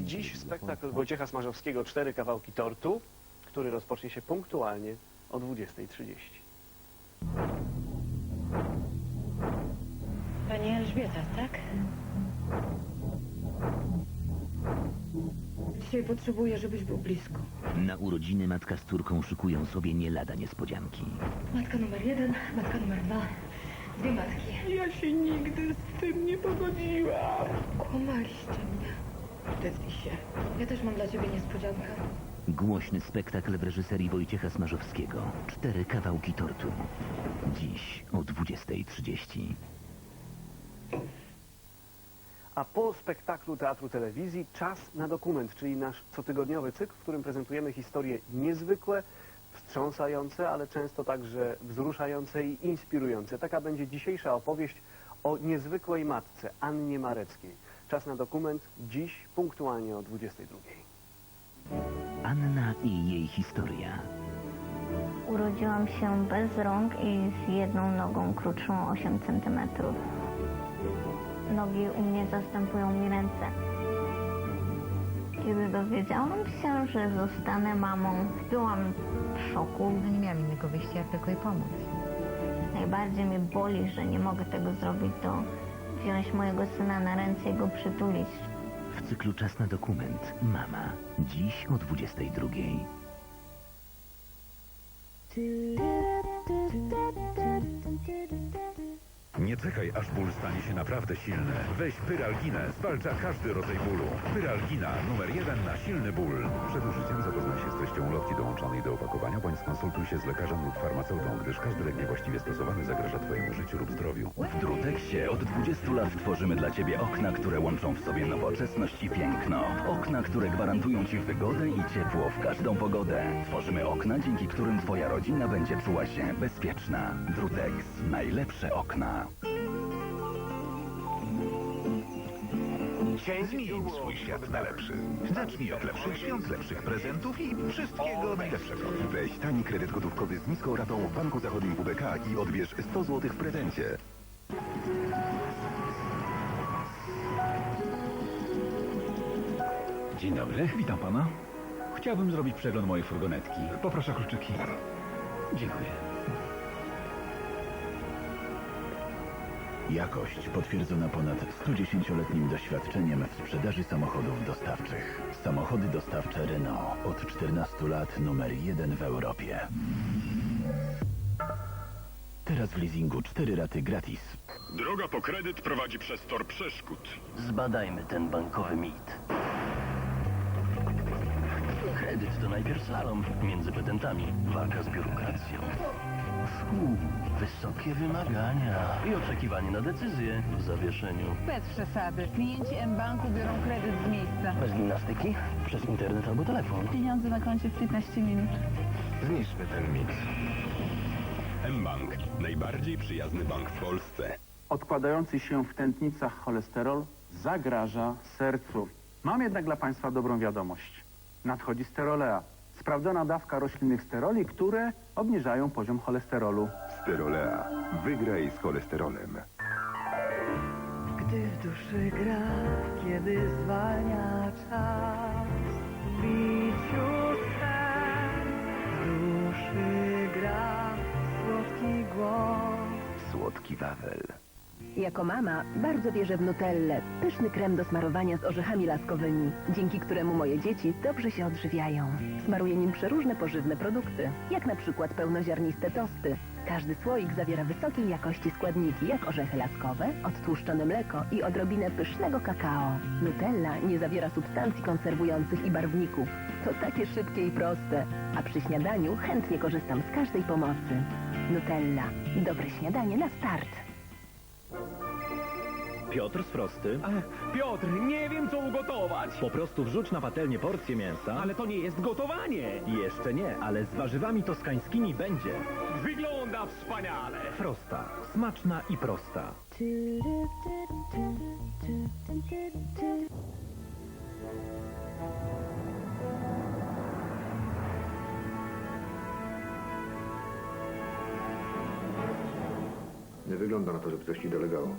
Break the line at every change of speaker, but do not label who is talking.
dziś spektakl Wojciecha Smarzowskiego Cztery kawałki tortu, który rozpocznie się punktualnie o 20.30.
Pani Elżbieta, tak? Dzisiaj potrzebuję, żebyś był blisko.
Na urodziny matka z córką szykują sobie nie lada niespodzianki.
Matka numer jeden, matka numer dwa. Dwie matki. Ja się nigdy z tym nie pogodziłam. Kłamaliście Wstydź się. Ja też mam dla ciebie niespodziankę.
Głośny spektakl w reżyserii Wojciecha Smarzowskiego. Cztery kawałki tortu. Dziś o 20.30.
A po spektaklu Teatru Telewizji czas na dokument, czyli nasz cotygodniowy cykl, w którym prezentujemy historie niezwykłe, wstrząsające, ale często także wzruszające i inspirujące. Taka będzie dzisiejsza opowieść o niezwykłej matce Annie Mareckiej. Czas na dokument dziś punktualnie o 22.
Anna i jej historia.
Urodziłam się bez rąk i z jedną nogą krótszą o 8 cm. Nogi u mnie zastępują mi ręce. Kiedy dowiedziałam się, że zostanę mamą, byłam w szoku.
No nie miałam innego wyjścia, jak tylko jej pomóc.
Najbardziej mnie boli, że nie mogę tego zrobić, to wziąć mojego syna na ręce i go przytulić.
W cyklu Czas na dokument. Mama. Dziś o 22.00.
Nie czekaj, aż ból stanie się naprawdę silny. Weź Pyralginę, zwalcza każdy rodzaj bólu. Pyralgina, numer jeden na silny ból. Przed użyciem zapoznaj się z treścią ulotki dołączonej do opakowania, bądź skonsultuj się z lekarzem lub farmaceutą, gdyż każdy lek niewłaściwie stosowany zagraża Twojemu życiu lub zdrowiu.
W Drutexie od 20 lat tworzymy dla Ciebie okna, które łączą w sobie nowoczesność i piękno. Okna, które gwarantują Ci wygodę i ciepło w każdą pogodę. Tworzymy okna, dzięki którym Twoja rodzina będzie czuła się bezpieczna. Drutex. Najlepsze okna.
Zmień swój świat na lepszy. Zacznij od lepszych świąt, lepszych prezentów i wszystkiego najlepszego. Weź tani kredyt gotówkowy z niską ratą w Banku Zachodnim WBK i odbierz 100 zł w prezencie.
Dzień dobry, witam pana. Chciałbym zrobić przegląd mojej furgonetki. Poproszę kluczyki. Dziękuję.
Jakość potwierdzona ponad 110-letnim doświadczeniem w sprzedaży samochodów dostawczych. Samochody dostawcze Renault od 14 lat numer jeden w Europie. Teraz w leasingu 4 raty gratis.
Droga po kredyt prowadzi przez tor przeszkód.
Zbadajmy ten bankowy mit. Kredyt to najpierw slalom między petentami, walka z biurokracją. Fuu, wysokie wymagania i oczekiwanie na decyzję w zawieszeniu.
Bez przesady. Klienci M-Banku biorą kredyt z miejsca.
Bez gimnastyki, przez internet albo telefon.
Pieniądze na koncie w 15 minut.
Zniszczmy ten mit. mBank. Najbardziej przyjazny bank w Polsce.
odkładający się w tętnicach cholesterol zagraża sercu. Mam jednak dla Państwa dobrą wiadomość. Nadchodzi sterolea. Sprawdzona dawka roślinnych steroli, które obniżają poziom cholesterolu.
Sterolea. Wygraj z cholesterolem.
Gdy w duszy gra, kiedy zwalnia czas, w biciu serc w duszy gra słodki głos.
Słodki Wawel.
Jako mama bardzo wierzę w Nutellę, pyszny krem do smarowania z orzechami laskowymi, dzięki któremu moje dzieci dobrze się odżywiają. Smaruję nim przeróżne pożywne produkty, jak na przykład pełnoziarniste tosty. Każdy słoik zawiera wysokiej jakości składniki, jak orzechy laskowe, odtłuszczone mleko i odrobinę pysznego kakao. Nutella nie zawiera substancji konserwujących i barwników. To takie szybkie i proste, a przy śniadaniu chętnie korzystam z każdej pomocy. Nutella. Dobre śniadanie na start.
Piotr z Prosty. Piotr, nie wiem co ugotować. Po prostu wrzuć na patelnię porcję mięsa. Ale to nie jest gotowanie. Jeszcze nie, ale z warzywami toskańskimi będzie. Wygląda wspaniale. Frosta. Smaczna i prosta.
Nie wygląda na to, żeby coś ci dolegało.